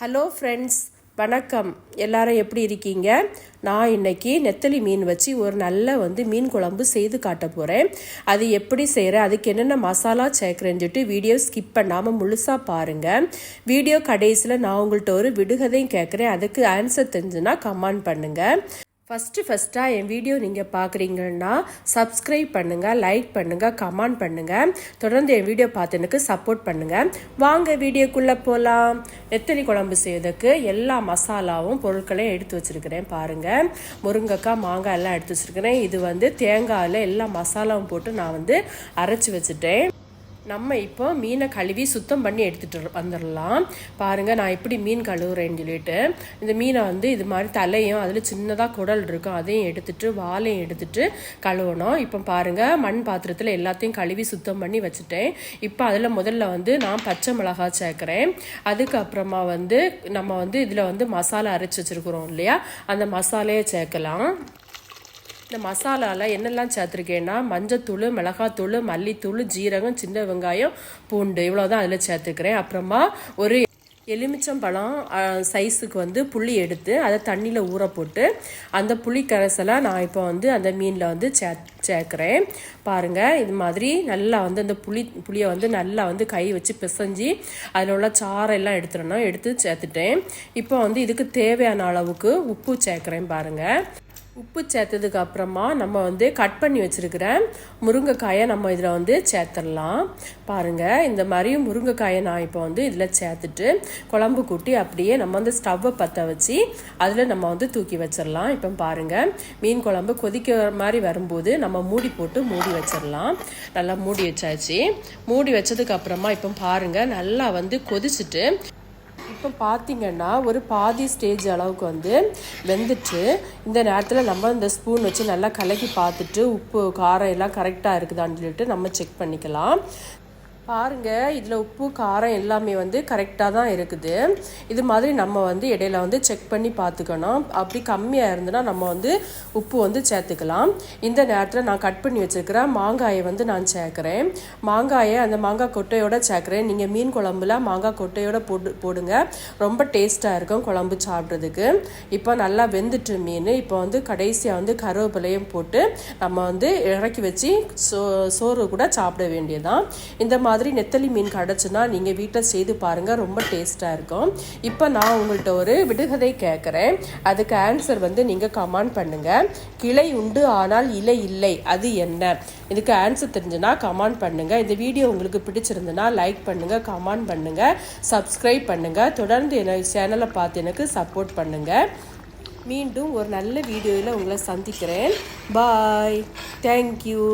Hello friends வணக்கம். எல்லாரும் எப்படி இருக்கீங்க? நான் இன்னைக்கு நெத்தலி மீன் வச்சு ஒரு நல்ல வந்து மீன் குழம்பு செய்து காட்ட போகிறேன் அது எப்படி செய்கிறேன் அதுக்கு என்னென்ன மசாலா சேர்க்குறேன்னு சொல்லிட்டு வீடியோ ஸ்கிப் பண்ணாமல் முழுசாக பாருங்கள் வீடியோ கடைசியில் நான் உங்கள்கிட்ட ஒரு விடுகதையும் கேட்குறேன். அதுக்கு ஆன்சர் தெரிஞ்சுன்னா கமெண்ட் பண்ணுங்கள் ஃபஸ்ட்டு ஃபஸ்ட்டாக என் வீடியோ நீங்கள் பார்க்குறீங்கன்னா சப்ஸ்கிரைப் பண்ணுங்கள் லைக் பண்ணுங்கள் கமெண்ட் பண்ணுங்கள் தொடர்ந்து என் வீடியோ பார்த்து எனக்கு சப்போர்ட் பண்ணுங்கள் வாங்க வீடியோக்குள்ளே போகலாம் நெத்தலி குழம்பு செய்வதற்கு எல்லா மசாலாவும் பொருட்களையும் எடுத்து வச்சுருக்கிறேன். பாருங்கள் முருங்கைக்காய் மாங்காய் எல்லாம் எடுத்து வச்சுருக்கிறேன். இது வந்து தேங்காயில் எல்லா மசாலாவும் போட்டு நான் வந்து அரைச்சி வச்சுட்டேன். நம்ம இப்போ மீனை கழுவி சுத்தம் பண்ணி எடுத்துகிட்டு வந்துடலாம் பாருங்கள் நான் எப்படி மீன் கழுவுறேன்னு சொல்லிட்டு இந்த மீனை வந்து இது மாதிரி தலையும் அதில் சின்னதாக குடல் இருக்கும் அதையும் எடுத்துகிட்டு வாலையும் எடுத்துகிட்டு கழுவணும். இப்போ பாருங்கள் மண் பாத்திரத்தில் எல்லாத்தையும் கழுவி சுத்தம் பண்ணி வச்சுட்டேன். இப்போ அதில் முதல்ல வந்து நான் பச்சை மிளகாய் சேர்க்குறேன். அதுக்கப்புறமா வந்து நம்ம வந்து இதில் வந்து மசாலா அரைச்சி வச்சுருக்குறோம் இல்லையா? அந்த மசாலையை சேர்க்கலாம். இந்த மசாலாவில் என்னெல்லாம் சேர்த்துருக்கேன்னா மஞ்சத்தூள் மிளகாத்தூள் மல்லித்தூள் ஜீரகம் சின்ன வெங்காயம் பூண்டு இவ்வளோ தான் அதில் சேர்த்துக்கிறேன் அப்புறமா ஒரு எலுமிச்சம்பழம் சைஸுக்கு வந்து புளி எடுத்து அதை தண்ணியில் ஊற போட்டு அந்த புளி கரைசலை நான் இப்போ வந்து அந்த மீனில் வந்து சே சேர்க்குறேன். பாருங்கள் இது மாதிரி நல்லா வந்து அந்த புளி புளியை வந்து நல்லா வந்து கை வச்சு பிசைஞ்சு அதில் உள்ள சாரெல்லாம் எடுத்துடணும். எடுத்து சேர்த்துட்டேன். இப்போ வந்து இதுக்கு தேவையான அளவுக்கு உப்பு சேர்க்குறேன் பாருங்கள் உப்பு சேர்த்ததுக்கு அப்புறமா நம்ம வந்து கட் பண்ணி வச்சுருக்கிற முருங்கைக்காயை நம்ம இதில் வந்து சேர்த்துடலாம் பாருங்கள் இந்த மாதிரி முருங்கைக்காயை நான் இப்போ வந்து இதில் சேர்த்துட்டு குழம்பு கூட்டி அப்படியே நம்ம வந்து ஸ்டவ்வை பற்ற வச்சு அதில் நம்ம வந்து தூக்கி வச்சிடலாம் இப்போ பாருங்கள் மீன் குழம்பு கொதிக்கிற மாதிரி வரும்போது நம்ம மூடி போட்டு மூடி வச்சிடலாம் நல்லா மூடி வச்சாச்சு. மூடி வச்சதுக்கு அப்புறமா இப்போ பாருங்கள் நல்லா வந்து கொதிச்சுட்டு இப்போ பார்த்தீங்கன்னா ஒரு பாதி ஸ்டேஜ் அளவுக்கு வந்து வெந்துட்டு இந்த நேரத்தில் நம்ம இந்த ஸ்பூன் வச்சு நல்லா கலக்கி பார்த்துட்டு உப்பு காரம் எல்லாம் கரெக்டாக இருக்குதான்னு சொல்லிட்டு நம்ம செக் பண்ணிக்கலாம். பாருங்கள் இதில் உப்பு காரம் எல்லாமே வந்து கரெக்டாக தான் இருக்குது. இது மாதிரி நம்ம வந்து இடையில வந்து செக் பண்ணி பார்த்துக்கணும். அப்படி கம்மியாக இருந்ததுன்னா நம்ம வந்து உப்பு வந்து சேர்த்துக்கலாம். இந்த நேரத்தில் நான் கட் பண்ணி வச்சுருக்கிற மாங்காயை வந்து நான் சேர்க்குறேன். மாங்காயை அந்த மாங்காய் கொட்டையோடு சேர்க்குறேன். நீங்கள் மீன் குழம்புல மாங்காய் கொட்டையோடு போட்டு போடுங்க. ரொம்ப டேஸ்ட்டாக இருக்கும் குழம்பு சாப்பிட்றதுக்கு. இப்போ நல்லா வெந்துட்டு மீன். இப்போ வந்து கடைசியாக வந்து கருவேப்பிலையும் போட்டு நம்ம வந்து இறக்கி வச்சு சோ சோறு கூட சாப்பிட வேண்டியதான் இந்த மாதிரி மாதிரி நெத்தலி மீன் கிடச்சுன்னா நீங்கள் வீட்டில் செய்து பாருங்கள் ரொம்ப டேஸ்ட்டாக இருக்கும். இப்போ நான் உங்கள்கிட்ட ஒரு விடுகதை கேட்குறேன் அதுக்கு ஆன்சர் வந்து நீங்கள் கமெண்ட் பண்ணுங்கள் கிளை உண்டு ஆனால் இலை இல்லை அது என்ன? இதுக்கு ஆன்சர் தெரிஞ்சுன்னா கமெண்ட் பண்ணுங்கள் இந்த வீடியோ உங்களுக்கு பிடிச்சிருந்துன்னா லைக் பண்ணுங்கள் கமெண்ட் பண்ணுங்கள் சப்ஸ்கிரைப் பண்ணுங்கள் தொடர்ந்து என்ன சேனலை பார்த்து எனக்கு சப்போர்ட் பண்ணுங்கள் மீண்டும் ஒரு நல்ல வீடியோவில் உங்களை சந்திக்கிறேன். Bye thank you